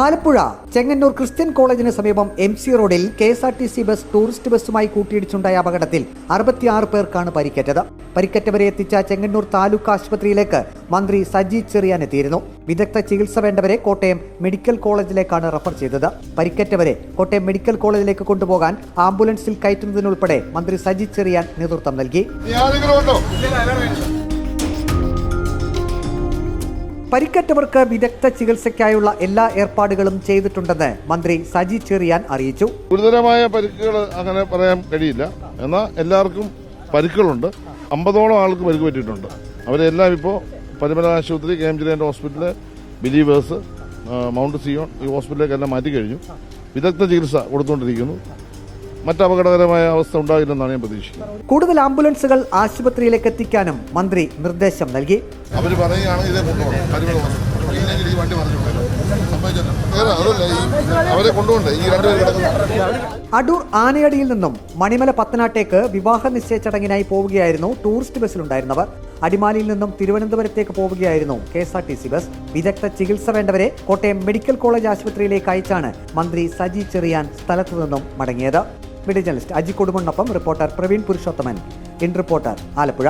Alappuzha Chengannur Christian കോളേജിന് സമീപം M C റോഡിൽ K S R T C bus tourist ബസ്സുമായി കൂട്ടിയിടിച്ചുണ്ടായ അപകടത്തിൽ അറുപത്തിയാറ് പേർക്കാണ് പരിക്കേറ്റത്. പരിക്കേറ്റവരെ എത്തിച്ച ചെങ്ങന്നൂർ താലൂക്ക് ആശുപത്രിയിലേക്ക് മന്ത്രി സജി ചെറിയാൻ എത്തിയിരുന്നു. വിദഗ്ധ ചികിത്സ വേണ്ടവരെ കോട്ടയം മെഡിക്കൽ കോളേജിലേക്കാണ് റഫർ ചെയ്തത്. പരിക്കേറ്റവരെ കോട്ടയം മെഡിക്കൽ കോളേജിലേക്ക് കൊണ്ടുപോകാൻ ആംബുലൻസിൽ കയറ്റുന്നതിനുൾപ്പെടെ മന്ത്രി സജി ചെറിയാൻ നേതൃത്വം നൽകി. പരിക്കേറ്റവർക്ക് വിദഗ്ധ ചികിത്സയ്ക്കായുള്ള എല്ലാ ഏർപ്പാടുകളും ചെയ്തിട്ടുണ്ടെന്ന് മന്ത്രി സജി ചെറിയാൻ അറിയിച്ചു. ഗുരുതരമായ പരിക്കുകൾ അങ്ങനെ പറയാൻ കഴിയില്ല. എന്നാൽ എല്ലാവർക്കും പരിക്കുകളുണ്ട്. അമ്പതോളം ആൾക്ക് പരിക്ക് പറ്റിയിട്ടുണ്ട് അവരെല്ലാം ഇപ്പോൾ പരിമല ആശുപത്രി കെ എം ജിലേന്റെ ഹോസ്പിറ്റൽ ബിലീവേഴ്സ് മൗണ്ട് സിയോൺ ഈ ഹോസ്പിറ്റലിലേക്കെല്ലാം മാറ്റി കഴിഞ്ഞു. വിദഗ്ധ ചികിത്സ കൊടുത്തുകൊണ്ടിരിക്കുന്നു. മറ്റ് അപകടകരമായ അവസ്ഥ ഉണ്ടാകില്ലെന്നാണ് ഞാൻ പ്രതീക്ഷിക്കുന്നത്. കൂടുതൽ ആംബുലൻസുകൾ ആശുപത്രിയിലേക്ക് എത്തിക്കാനും മന്ത്രി നിർദ്ദേശം നൽകി. അവർ പറയുകയാണെങ്കിൽ ഇതേ കൊണ്ടുപോകണം ഈ വണ്ടി അവരെ ഈ അടൂർ ആനയടിയിൽ നിന്നും മണിമല പത്തനാട്ടേക്ക് വിവാഹ നിശ്ചയ ചടങ്ങിനായി പോവുകയായിരുന്നു ടൂറിസ്റ്റ് ബസ്സിലുണ്ടായിരുന്നവർ. അടിമാലിയിൽ നിന്നും തിരുവനന്തപുരത്തേക്ക് പോവുകയായിരുന്നു K S R T C bus. വിദഗ്ധ ചികിത്സ വേണ്ടവരെ കോട്ടയം മെഡിക്കൽ കോളേജ് ആശുപത്രിയിലേക്ക് അയച്ചാണ് മന്ത്രി സജി ചെറിയാൻ സ്ഥലത്തു നിന്നും മടങ്ങിയത്. Video Aji കൊടുമണ്ണൊപ്പം reporter Praveen Purushothaman. In reporter Alappuzha.